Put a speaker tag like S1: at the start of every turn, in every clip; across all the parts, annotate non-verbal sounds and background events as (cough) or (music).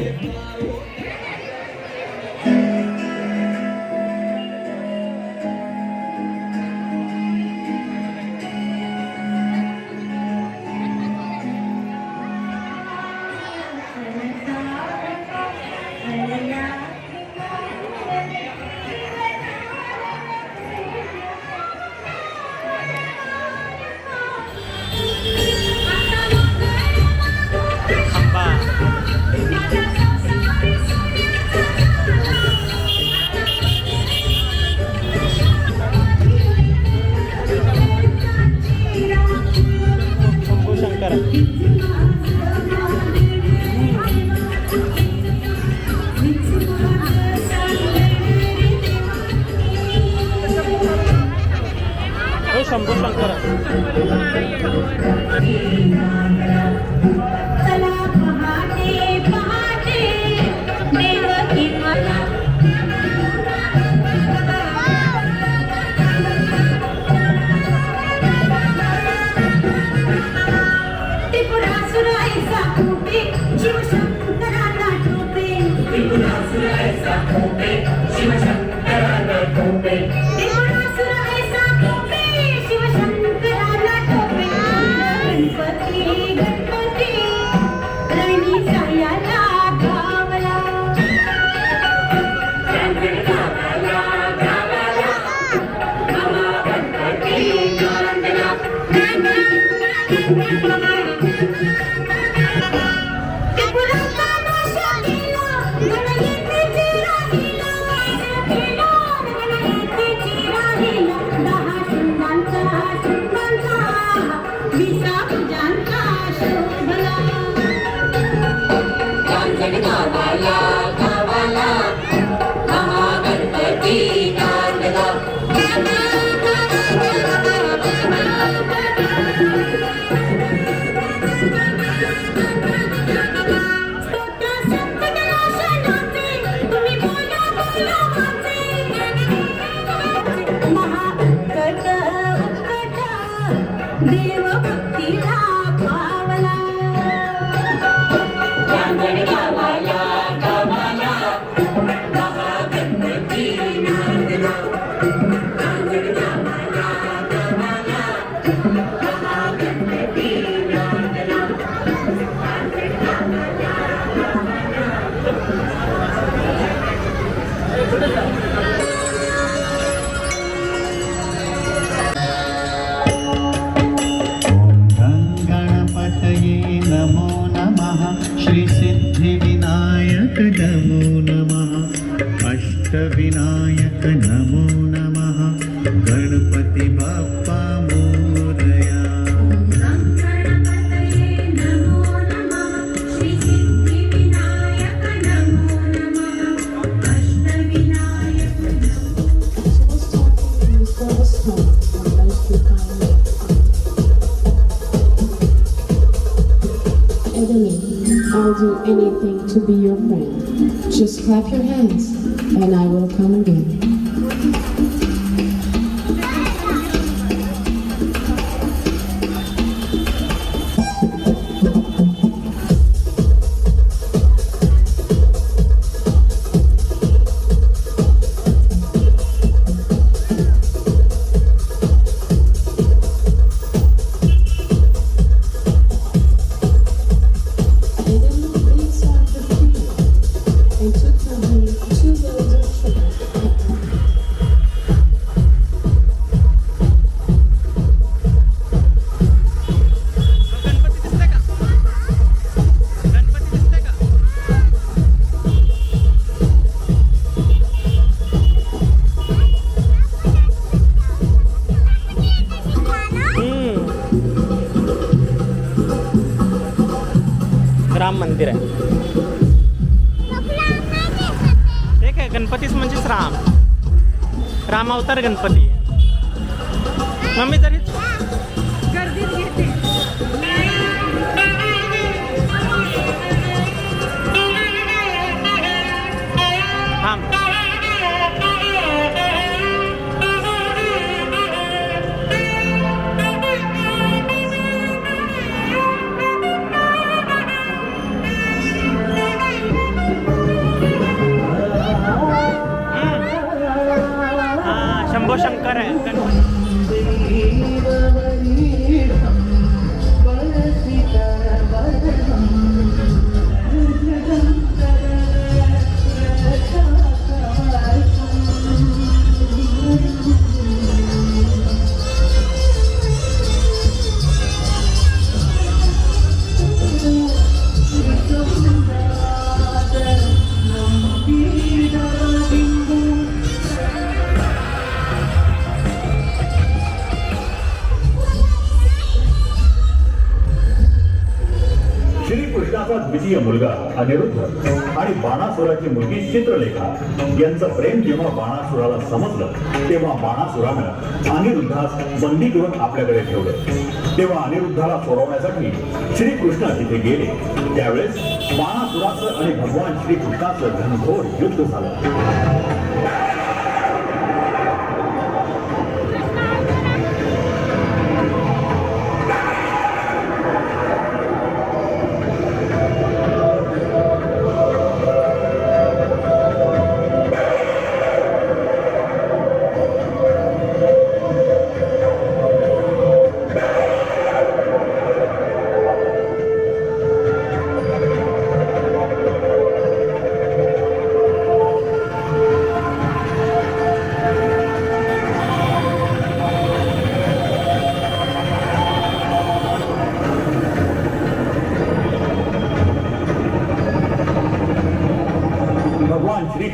S1: Yeah. সম্বোধন করা হয়
S2: Thank you. do anything to be your friend. Just clap your hands, and I will come again.
S3: Ganpati mummy तरी शंकर आहे गणपती.
S4: अद्वितीय द्वितीय मुलगा अनिरुद्ध आणि बाणासुराची मुलगी चित्रलेखा यांचं प्रेम जेव्हा बाणासुराला समजलं तेव्हा बाणासुरानं अनिरुद्धास बंदी करून आपल्याकडे ठेवलं. तेव्हा अनिरुद्धाला सोडवण्यासाठी श्रीकृष्ण तिथे गेले. त्यावेळेस बाणासुराचं आणि भगवान श्रीकृष्णाचं घनघोर युद्ध झालं.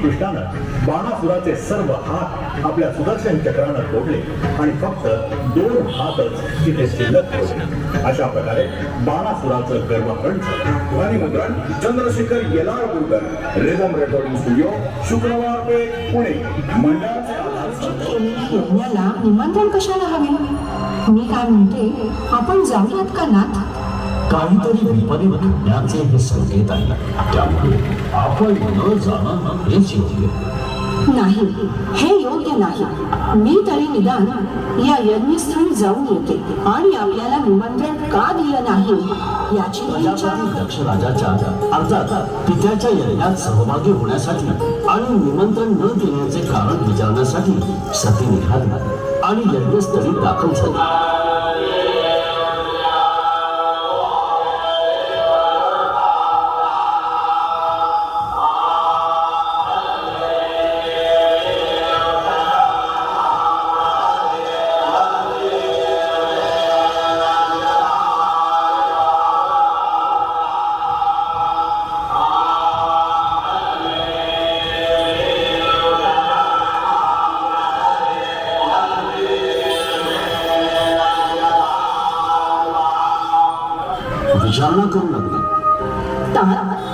S4: कृष्णानं बाणासुराचे सर्व हात आपल्या सुदर्शन चक्रानं तोडले आणि फक्त दोन हातच तिथे शिल्लक ठेवले. अशा प्रकारे बाणासुराचं गर्वहरण झालं. ध्वनिमुद्रण Chandrashekhar Yelarpurkar rhythm recording studio Shukrawar Peth Pune. मंडळाचे
S5: निमंत्रण कशाला हवे? मी काय म्हणते आपण जाऊयात का नाथ?
S6: काहीतरी विपरीत घडण्याचे हे संकेत आहेत. त्यामुळे आपण न जाणं हेच योग्य.
S5: नाही हे योग्य नाही. मी तरी निदान या यज्ञस्थळी जाऊन येते आणि आपल्याला निमंत्रण का दिलं नाही याची
S6: प्रजापती दक्ष राजाच्या अर्थात पित्याच्या यज्ञात सहभागी होण्यासाठी आणि निमंत्रण न देण्याचे कारण विचारण्यासाठी सती निघाली आणि यज्ञस्थळी दाखल झाली. विचारणा करू लागली.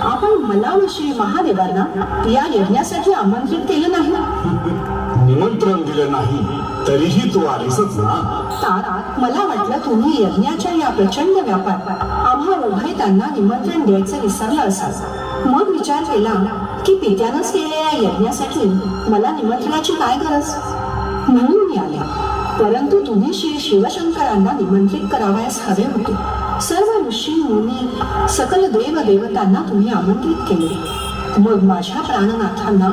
S5: आपण मला व श्री महादेवांना या यज्ञासाठी आमंत्रित केलं नाही.
S6: निमंत्रण दिलं नाही तरीही तू आलीसच ना?
S5: तर मला वाटलं तुम्ही यज्ञाच्या या प्रचंड व्यापार आम्हा उभयतांना निमंत्रण द्यायचं विसरलं असाल. मग विचार केला की पित्यानंच केलेल्या यज्ञासाठी मला निमंत्रणाची काय गरज? म्हणून मी आल्या. परंतु तुम्ही श्री शिवशंकरांना निमंत्रित करावयास हवे होते. सर्व ऋषी मुनी सकल देव देवतांना तुम्ही आमंत्रित केले. मग माझ्या प्राणनाथांना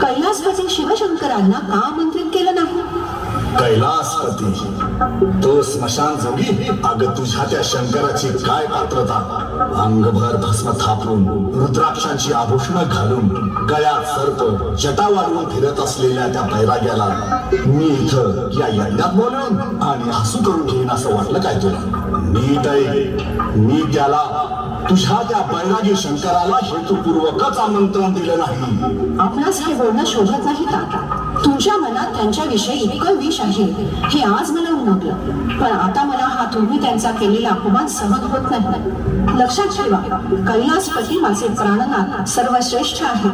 S5: कैलासपती शिवशंकरांना का आमंत्रित केलं नाही?
S6: कैलासपती तो स्मशान जोगी अग तुझ्या त्या शंकराची काय पात्रता? अंगभर भस्म थापून रुद्राक्षांची आभूषण घालून गळ्यात सर्प जटा वाढवून फिरत असलेल्या त्या बैराग्याला मी इथं या यज्ञात बोलून आणि हसू करून घेईन असं वाटलं काय तुला? नीट आहे मी त्याला तुझ्या त्या बैरागी शंकराला हेतुपूर्वकच आमंत्रण दिलं नाही.
S5: आपणास हे बोलणं शोभत नाही का तुमच्या मनात त्यांच्याविषयी इतकं विष आहे. हे आज मला उमगलं. पण आता मला हा तुम्ही त्यांचा केलेला अपमान सहन होत नाही. लक्षात ठेवा कैलासपती माझे प्राणनाथ सर्वश्रेष्ठ आहे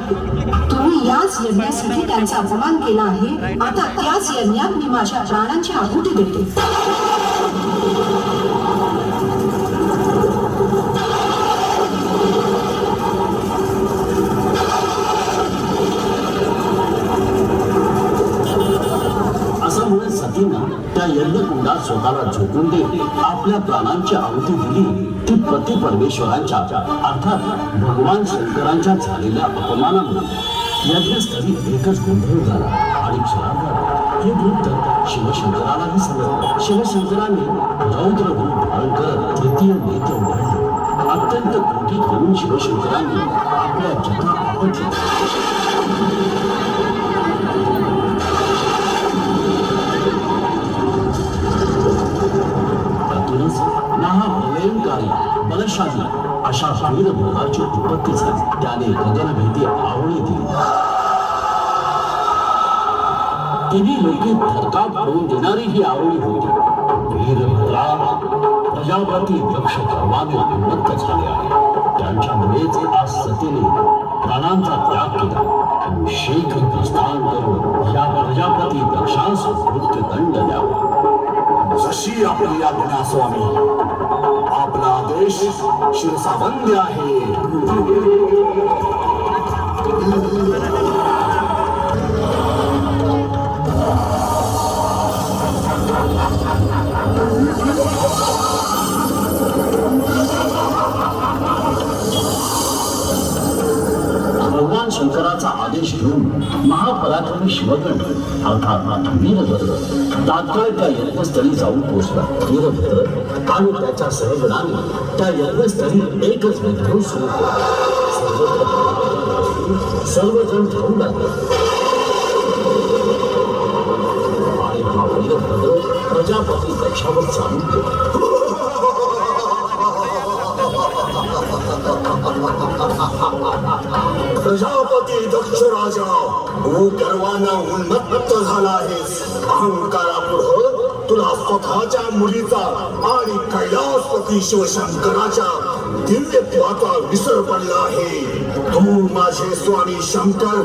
S5: तुम्ही याच यज्ञासाठी त्यांचा अपमान केला आहे. आता त्याच यज्ञात मी माझ्या प्राणांची आहुती देते.
S6: असं त्या यज्ञकुंडात स्वतःला झोकून देत आपल्या प्राणांची आहुती दिली ती पती परमेश्वरांच्या अर्थात भगवान शंकरांच्या झालेल्या अपमानामुळे. यज्ञस्थळी एकच गोंधळ झाला आणि क्षणाभर
S7: हे वृत्त शिवशंकरालाही समजलं. शिवशंकराने रौद्र रूप धारण करत तृतीय नेत्र उघडले. अत्यंत क्रोधित होऊन शिवशंकरांनी आपल्या जगा आपटल्या. महाप्रलयंकारी बलशाली अशा वीरभद्राची उत्पत्ती झाली. त्याने गगनभेदी आवळी दिली. तिन्ही लोके धरकाप पाडून देणारी ही आवळी होती. वीरभद्रा प्रजापती दक्ष धर्माने उन्मत्त झाले आहे त्यांच्यामुळेच आज सतीने प्राणांचा त्याग केला. शेख प्रस्थान करून या प्रजापती दक्षांस मृत्यूदंड द्यावा.
S6: जशी आपली आज्ञा स्वामी. आपला आदेश शिरसावंद्य आहे.
S7: शंकराचा आदेश घेऊन महापराक्रमी शिवगण अर्थात वीरभद्र तात्काळ त्या यज्ञस्थळी जाऊन पोहोचला. वीरभद्र आणि त्याच्या सहगणाने त्या यज्ञस्थळी एकच विद्रोह सुरू केला. सर्वजण ठरवू लागले प्रजापती पक्षावर चालू केला
S6: प्रजापती दक्ष राजा तू उन्मत्त झाला आहेस अहंकारापुढं तुला स्वतःच्या मुलीचा आणि कैलासपती शिवशंकराच्या दिव्यत्वाचा विसर पडला आहे तू माझे स्वामी शंकर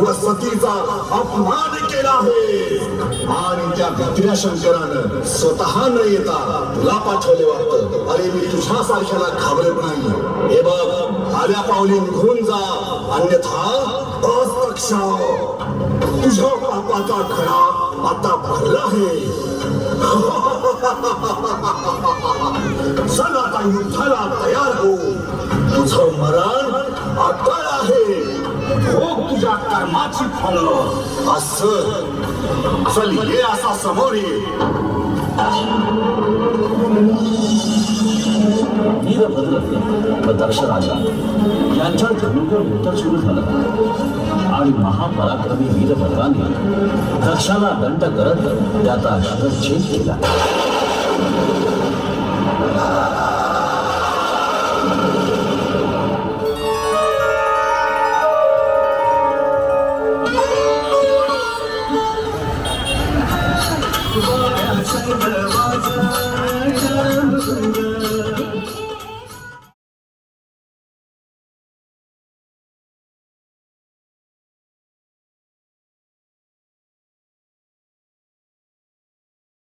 S6: व सतीचा अपमान केला आहे. आणि त्या भित्र्या शंकरानं स्वतः न येता तुला पाठवले वाटत. अरे मी तुझ्या सारख्याला घाबरत नाही. हे बघ आल्या पावली निघून जा. अन्यथा अस्पक्षा तुझ्या पापाचा खडा आता भरला आहे. (laughs) चल आता युद्धाला तयार हो. तुझं मरण अटळ आहे. भोग तुझ्या कर्माची फळ असं चल ये असा समोर ये
S7: वीरभद्र व दक्षराजा यांच्या धनुकर उत्तर सुरू झालं आणि महापराक्रमी वीरभद्राने दक्षाला दंड करत त्याचा शिरच्छेद केला.